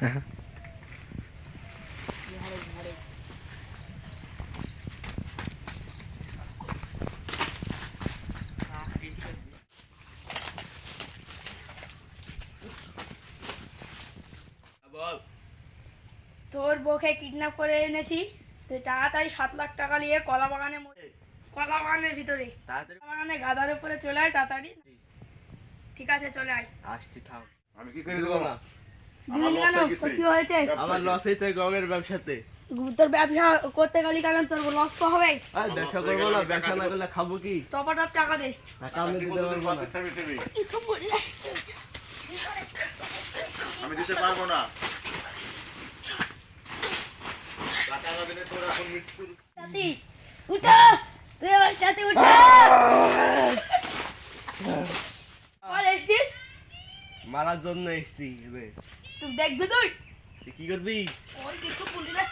হ্যাঁ তোর বউকে কিডন্যাপ করে এনেছি তুই তাড়াতাড়ি সাত লাখ টাকা নিয়ে কলা বাগানে কলা বাগানের ভিতরে। বাগানে গাদার উপরে চলে আয় তাড়াতাড়ি। ঠিক আছে চলে আয়। আসছি থাম। আমি কি করে দেবো? না আমার লস হয়েছে। গমের ব্যবসাতে। তোর ব্যবসা করতে গেলি কেন? তোর লস তো হবে। আর ব্যবসা করব না ব্যবসা না করলে খাব কি? টপা টপ টাকা দে। টাকা আমি দিতে পারব না। থেমে থেমে কিছু বললে। আমি দিতে পারব না। টাকা না দিলে তোর এখন মৃত্যু সাথী উঠো! তুই আমার সাথে উঠো! মারার জন্য এসছি তুই দেখবি তুই তুই কি করবি ওর কিছু বললি না